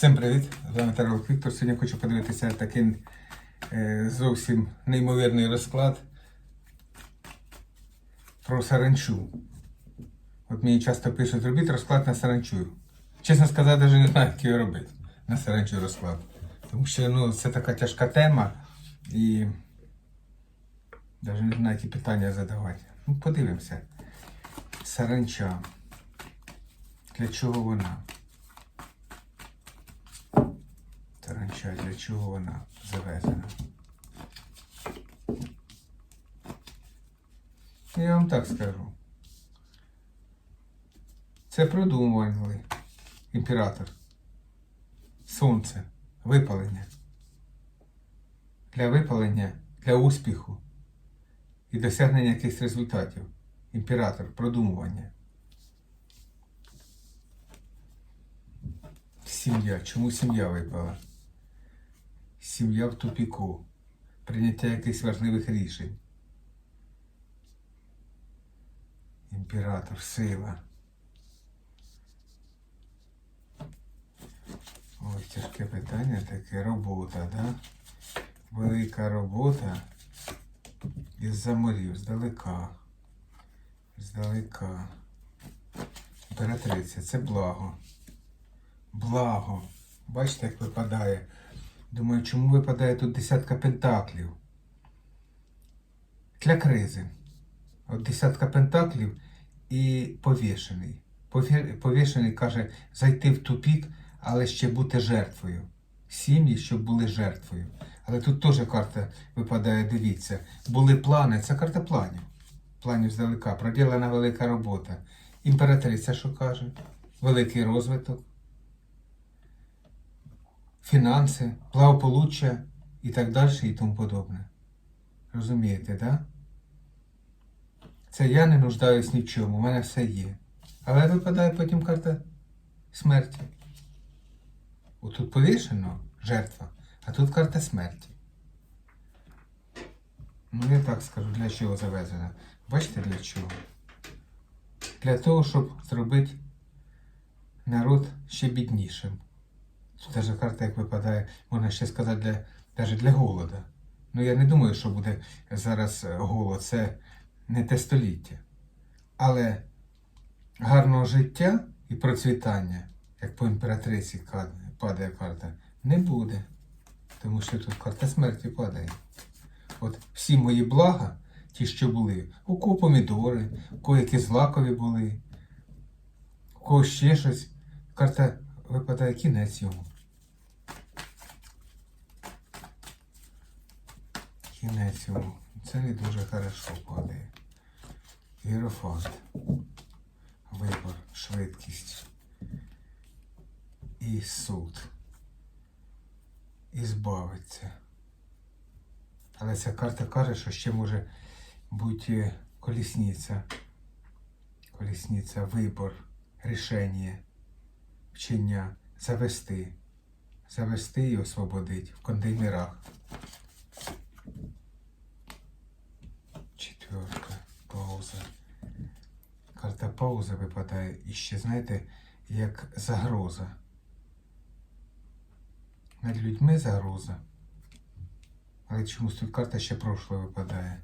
Всім привіт! З вами Тарас Віктор. Сьогодні хочу подивитися такий е, зовсім неймовірний розклад про саранчу. От мені часто пишуть, робіть розклад на саранчу. Чесно сказати, навіть не знаю, як його робити на саранчу розклад. Тому що ну, це така тяжка тема і навіть не знаю, які питання задавати. Ну, подивимося. Саранча. Для чого вона? Таранча, для чого вона завезена? Я вам так скажу. Це продумували імператор. Сонце, випалення. Для випалення, для успіху і досягнення якихось результатів. Імператор, продумування. Сім'я. Чому сім'я випала? Сім'я в тупіку. Прийняття якихось важливих рішень. Імператор, сила. Ой, тяжке питання таке. Робота, да? Велика робота із-за морів, здалека. Здалека. Імператриця, це благо. Благо. Бачите, як випадає. Думаю, чому випадає тут десятка пентаклів? Для кризи. От десятка пентаклів і повішений. Повішений каже зайти в тупік, але ще бути жертвою. Сім'ї, щоб були жертвою. Але тут теж карта випадає, дивіться. Були плани, це карта планів. Планів здалека. Проділена велика робота. Імператриця, що каже? Великий розвиток фінанси, благополуччя і так далі і тому подобне. Розумієте? Да? Це я не нуждаюсь ні в чому, у мене все є. Але випадає потім карта смерті. Отут повішено жертва, а тут карта смерті. Ну, я так скажу, для чого завезена. Бачите для чого? Для того, щоб зробити народ ще біднішим. Тут даже карта, як випадає, можна ще сказати, для, навіть для голода. Ну я не думаю, що буде зараз е, голод, це не те століття. Але гарного життя і процвітання, як по імператриці падає карта, не буде. Тому що тут карта смерті падає. От всі мої блага, ті, що були, у кого помідори, у кого які злакові були, у кого ще щось, карта випадає кінець йому. Кінець йому. Це не дуже хорошо падає. Єрофант. Вибор, швидкість. І суд. І збавиться. Але ця карта каже, що ще може бути колісниця. Колісниця, вибор, рішення, вчення, завести. Завести і освободити в контейнерах. Пауза. Карта пауза випадає і ще, знаєте, як загроза. Над людьми загроза. Але чомусь тут карта ще прошле випадає.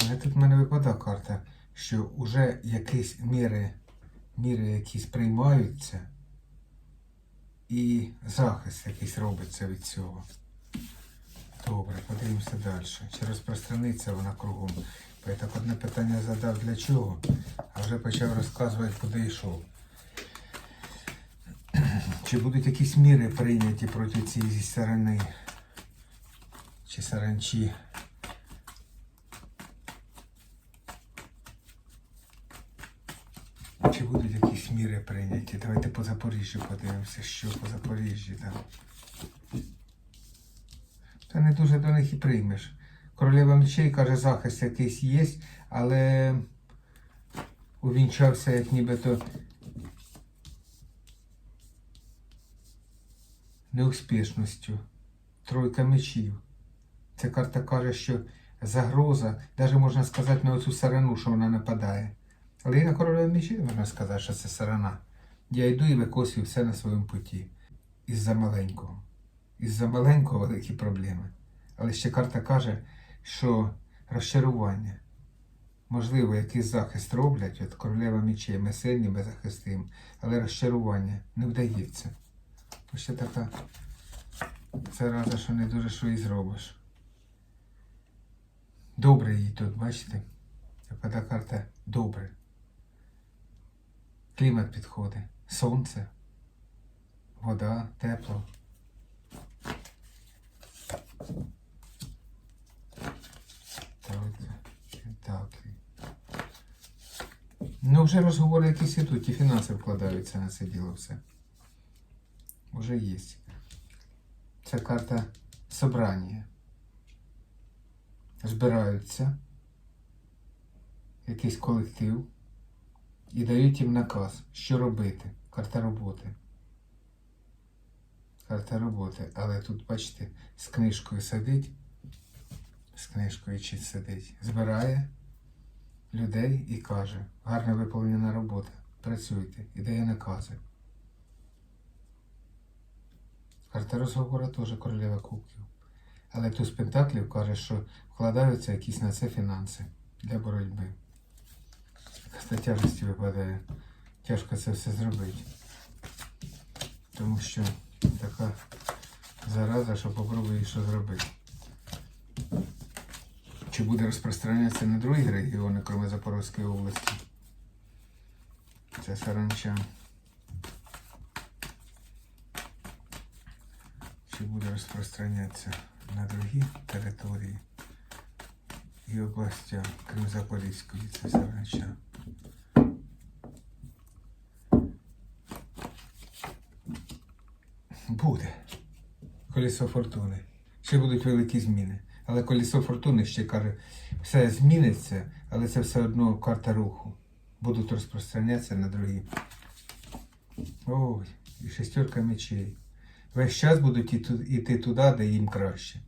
Але тут в мене випадає карта, що вже якісь міри, міри якісь приймаються і захист якийсь робиться від цього. Добре, подивимося далі. Чи розпространиться вона кругом? Я так одне питання задав для чого, а вже почав розказувати, куди йшов. Чи будуть якісь міри прийняті проти цієї сторони? Чи саранчі? Чи будуть якісь міри прийняті? Давайте по Запоріжжю подивимося, що по Запоріжжі там. Та не дуже до них і приймеш. Королева мечей каже, захист якийсь є, але увінчався як нібито неуспішністю. Тройка мечів. Ця карта каже, що загроза, навіть можна сказати на оцю сарану, що вона нападає. Але і на королеві мечі можна сказати, що це сарана. Я йду і викосую все на своєму путі. Із-за маленького. Із-за маленького великі проблеми. Але ще карта каже, що розчарування. Можливо, якийсь захист роблять, от королева мечей, ми сильні, ми захистимо, але розчарування не вдається. То ще така зараза, що не дуже що і зробиш. Добре їй тут, бачите? Така карта добре. Клімат підходить. Сонце, вода, тепло. Пентаклі. Ну, вже розговори якісь ідуть, і фінанси вкладаються на це діло все. Уже є. Це карта собрання. Збираються якийсь колектив і дають їм наказ, що робити. Карта роботи. Карта роботи. Але тут, бачите, з книжкою сидить, з книжкою чи сидить, збирає людей і каже, гарно виповнена робота, працюйте і дає накази. Карта розговору теж королева кубків. Але туз Пентаклів каже, що вкладаються якісь на це фінанси для боротьби. Карта тяжесті випадає. Тяжко це все зробити. Тому що така зараза, що попробує що зробити. Чи буде розпространятися на другі регіони, крім Запорізької області? Це саранча. Чи буде розпространятися на другі території і областя, крім Запорізької, це саранча. Буде. Колесо фортуни. Ще будуть великі зміни. Але колесо фортуни ще каже, все зміниться, але це все одно карта руху. Будуть розпространятися на другі. Ой, і шестерка мечей. Весь час будуть іти туди, де їм краще.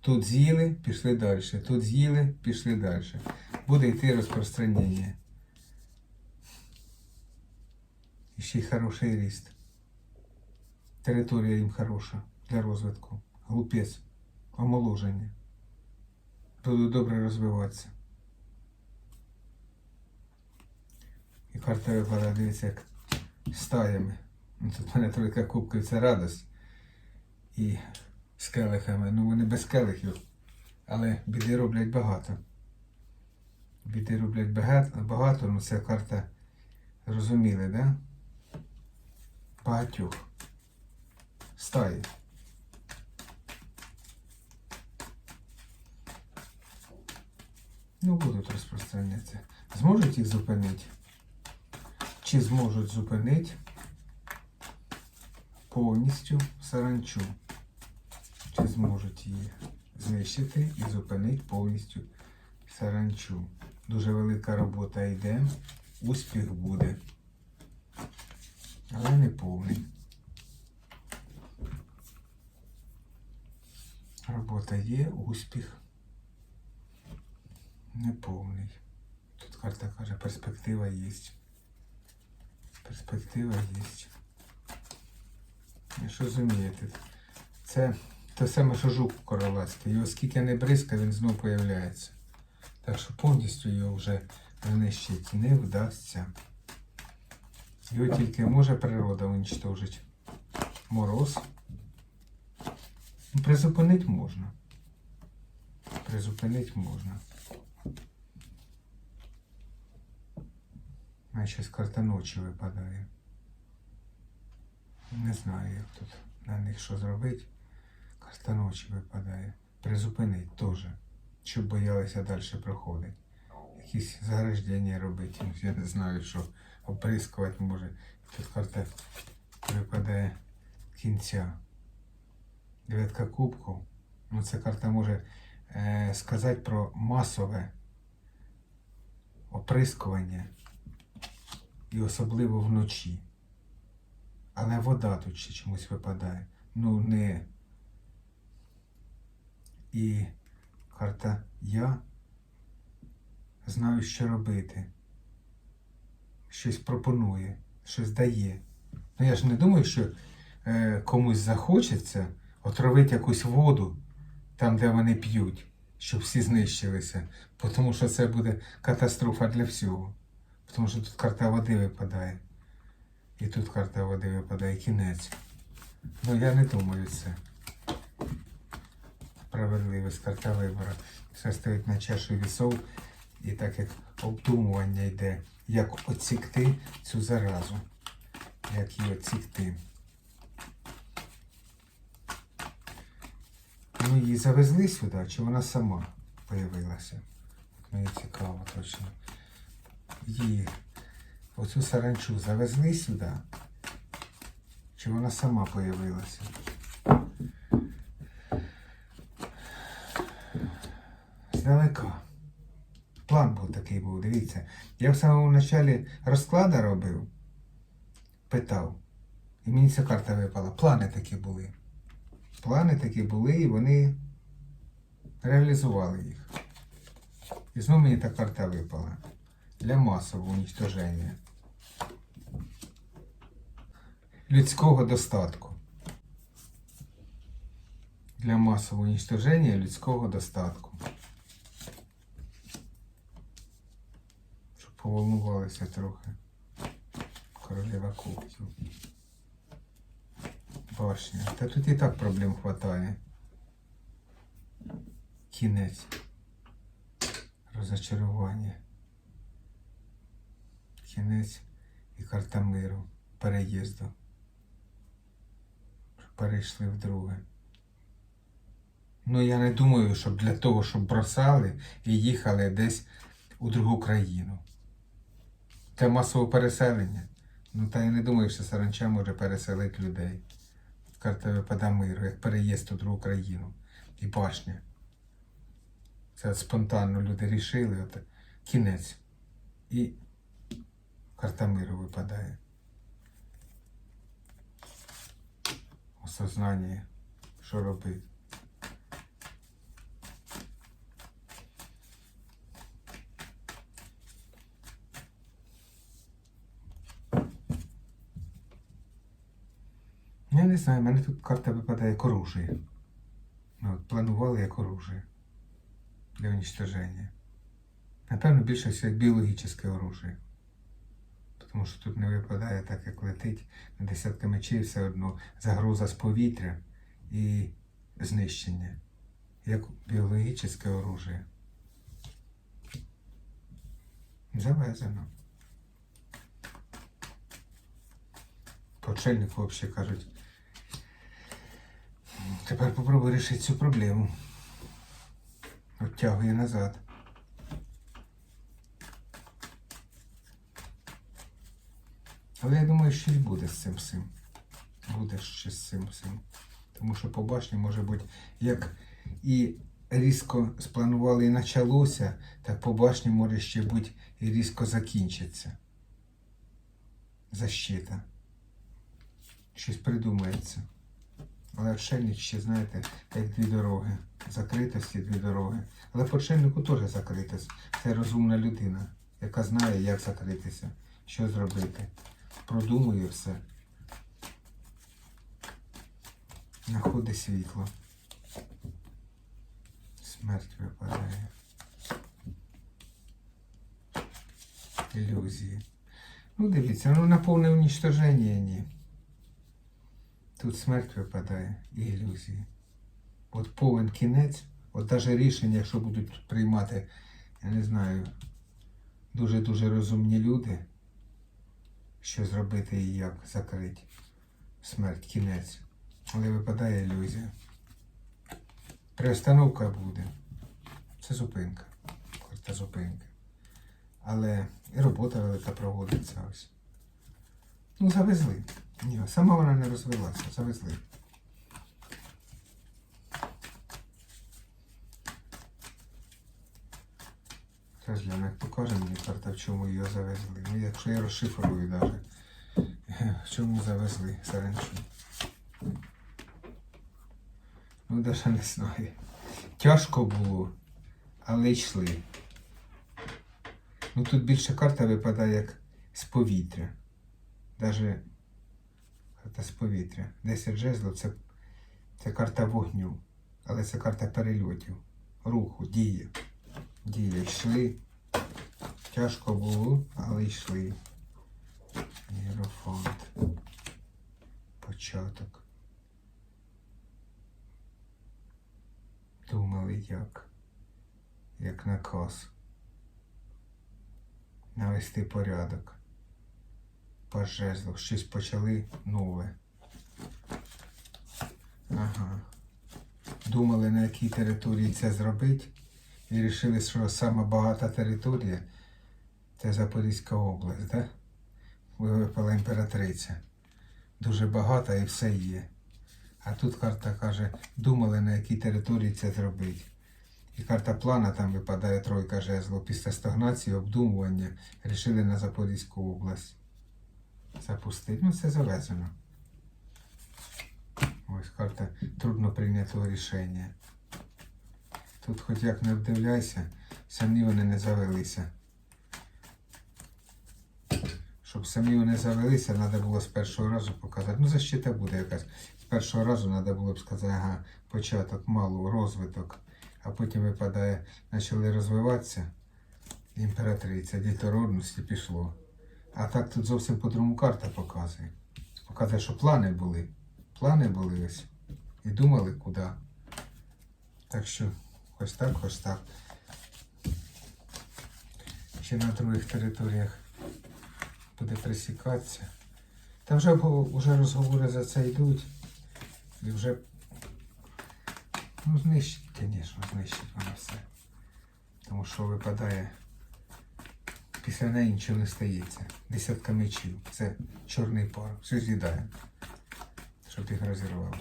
Тут з'їли, пішли далі. Тут з'їли, пішли далі. Буде йти розпространення. І ще й хороший ріст. Територія їм хороша для розвитку. Глупець, омоложення. Будуть добре розвиватися. І карта випадає, дивіться, як стаями. Ну, Тут мене тройка кубків це радость. І з келихами. Ну вони без келихів. Але біди роблять багато. Біди роблять багато, багато ну це карта розуміли, да? Багатьох. Стаї. Ну, будуть розпространятися. Зможуть їх зупинити? Чи зможуть зупинити повністю саранчу? Чи зможуть її знищити і зупинити повністю саранчу? Дуже велика робота йде, успіх буде, але не повний. Робота є, успіх неповний. Тут карта каже, перспектива є. Перспектива є. Ж розумієте, це те саме, що жук королевський. Його скільки не бризка, він знов появляється. Так що повністю його вже знищити не вдасться. Його тільки може природа уничтожити. Мороз. Призупинити можна. Призупинити можна. А щось карта ночі випадає. Не знаю, як тут на них що зробити. Карта ночі випадає. Призупинить теж. Щоб боялися далі проходити. Якісь заграждення робити. Я не знаю, що оприскувати може. Тут карта випадає кінця. Дев'ятка кубків. Ну, ця карта може е, сказати про масове оприскування. І особливо вночі. Але вода тут ще чомусь випадає. Ну не. І карта Я знаю, що робити. щось пропонує, щось дає. Ну я ж не думаю, що е, комусь захочеться отравити якусь воду там, де вони п'ють, щоб всі знищилися. Тому що це буде катастрофа для всього. Тому що тут карта води випадає. І тут карта води випадає кінець. Ну я не думаю це. Справедливість, карта вибору. Все стоїть на чашу вісов. І так як обдумування йде, як оцікти цю заразу. Як її оцікти. Її завезли сюди, чи вона сама появилася? Мені цікаво точно. Її оцю саранчу завезли сюди, чи вона сама появилася? Здалека. План був такий був, дивіться. Я в самому началі розклада робив, питав. І мені ця карта випала. Плани такі були. Плани такі були, і вони реалізували їх. І знову мені та карта випала. Для масового уничтоження. Людського достатку. Для масового уничтоження людського достатку. Щоб поволнувалися трохи. Королева кубків. Башня. Та тут і так проблем хватає. Кінець. Розочарування. Кінець і карта миру. Переїзду. Перейшли в друге. Ну я не думаю, щоб для того, щоб бросали і їхали десь у другу країну. Це масове переселення. Ну та я не думаю, що саранча може переселити людей. Карта випада миру, як переїзд у другу країну. І башня. Це спонтанно люди рішили, от кінець. І карта миру випадає. Осознання, що робити. Знаю, в мене тут карта випадає як оружие. Ну, от планували як оружие для уничтоження. Напевно, більше все як біологічне оружие. Тому що тут не випадає так, як летить на десятка мечей все одно загроза з повітря і знищення. Як біологічне оружие. Завезено. Почельнику взагалі кажуть. Тепер попробуй рішити цю проблему. Оттягує назад. Але я думаю, щось буде з цим всім. Буде щось з цим всім. Тому що по башні може бути як і різко спланували і почалося, так по башні може ще бути і різко закінчиться. Защита. Щось придумається. Але отшельник ще, знаєте, як дві дороги. Закритості дві дороги. Але по отшельнику теж закритість. Це розумна людина, яка знає, як закритися, що зробити. Продумує все. Знаходить світло. Смерть випадає. Ілюзії. Ну, дивіться, ну на повне уничтоження ні. Тут смерть випадає і ілюзії. От повен кінець, от навіть рішення, якщо будуть приймати, я не знаю, дуже-дуже розумні люди, що зробити і як закрити. Смерть, кінець. Але випадає ілюзія. Приостановка буде. Це зупинка. Карта зупинки. Але і робота велика проводиться ось. Ну, завезли. Ні, сама вона не розвилася, завезли. Зараз для них покаже мені карта, в чому її завезли. Ну, якщо я розшифрую навіть, в чому завезли саранчу. Ну, навіть не знаю. Тяжко було, але йшли. Ну тут більше карта випадає як з повітря. Даже карта з повітря. 10 жезлів це, це карта вогню, але це карта перельотів, руху, дії. Дії йшли. Тяжко було, але йшли. Єрофант. Початок. Думали як. Як наказ. Навести порядок. Пожезло. Щось почали нове. Ага. Думали, на якій території це зробити. І вирішили, що сама багата територія це Запорізька область, да? Випала імператриця. Дуже багата і все є. А тут карта каже, думали, на якій території це зробити. І карта плана там випадає тройка жезлов. Після стагнації, обдумування рішили на Запорізьку область запустити. Ну, це завезено. Ось карта трудно прийнятого рішення. Тут хоч як не вдивляйся, самі вони не завелися. Щоб самі вони завелися, треба було з першого разу показати. Ну, защита буде якась. З першого разу треба було б сказати, ага, початок, мало, розвиток. А потім випадає, почали розвиватися. Імператриця, дітородності пішло. А так тут зовсім по-другому карта показує. Показує, що плани були. Плани були ось. І думали, куди. Так що, ось так, ось так. Ще на других територіях буде присікатися. Та вже, вже розговори за це йдуть. І вже ну, знищить, звісно, знищить воно все. Тому що випадає, після неї нічого не стається. Десятка мечів. Це чорний пар. Все з'їдає. Щоб їх розірвало.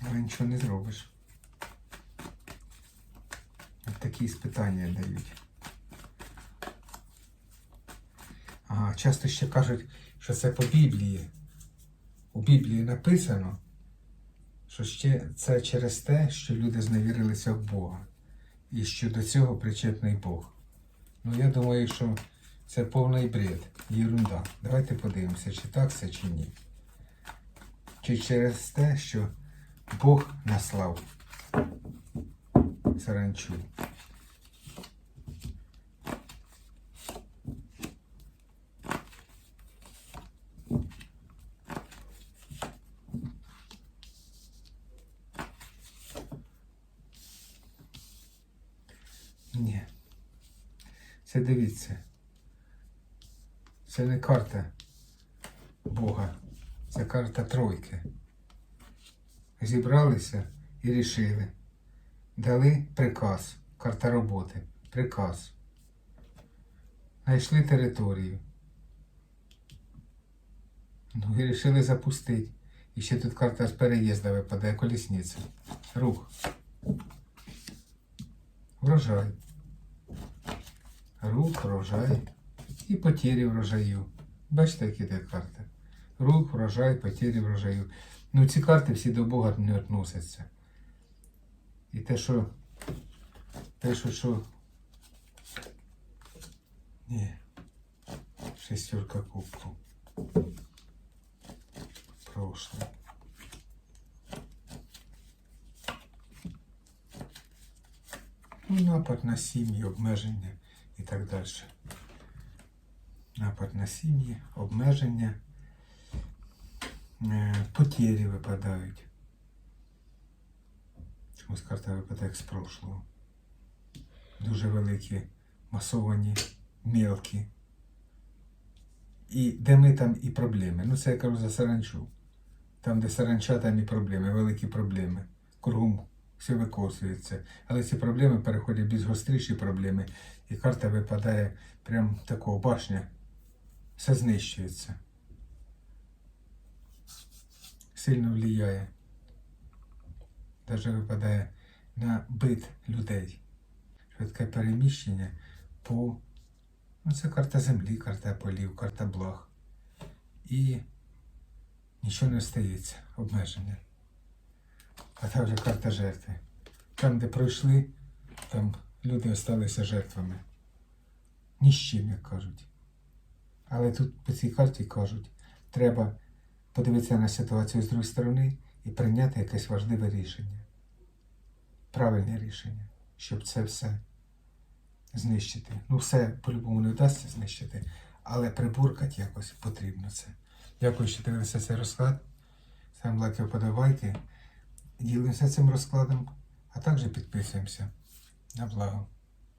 Але нічого не зробиш. От такі спитання дають. Ага, часто ще кажуть, що це по Біблії. У Біблії написано, що ще це через те, що люди зневірилися в Бога. І що до цього причетний Бог. Ну, я думаю, що це повний бред, єрунда. Давайте подивимося, чи так це, чи ні. Чи через те, що Бог наслав саранчу. Ні. Це дивіться. Це не карта Бога. Це карта тройки. Зібралися і рішили. Дали приказ. Карта роботи. Приказ. Знайшли територію. Ну і вирішили запустити. І ще тут карта з переїзду випадає колісниця. Рух. Врожай. Рух, врожай і потері врожаю. Бачите, які тут карти? Рух, врожай, потері врожаю. Ну, ці карти всі до Бога не відносяться. І те, що. Те, що, що. Ні. Шестерка кубку. Прошлое. Ну, напад на сім'ї, обмеження і так далі. Напад на сім'ї, обмеження, е, потері випадають. Чомусь карта випадає з прошлого. Дуже великі, масовані, мелкі. І де ми там і проблеми. Ну це я кажу за саранчу. Там, де саранча, там і проблеми, великі проблеми. Кругом все викосується. Але ці проблеми переходять в більш гостріші проблеми. І карта випадає прям такого башня. Все знищується. Сильно влияє. Даже випадає на бит людей. Швидке переміщення по. Ну, це карта землі, карта полів, карта благ. І нічого не стається, обмеження. А там вже карта жертви. Там, де пройшли, там люди залишилися жертвами. Ні з чим, як кажуть. Але тут по цій карті кажуть, треба подивитися на ситуацію з другої сторони і прийняти якесь важливе рішення. Правильне рішення, щоб це все знищити. Ну, все по-любому не вдасться знищити, але прибуркати якось потрібно це. Дякую, що дивилися цей розклад. Ставимо лайки, вподобайки. Ділимося цим розкладом, а також підписуємося на благо.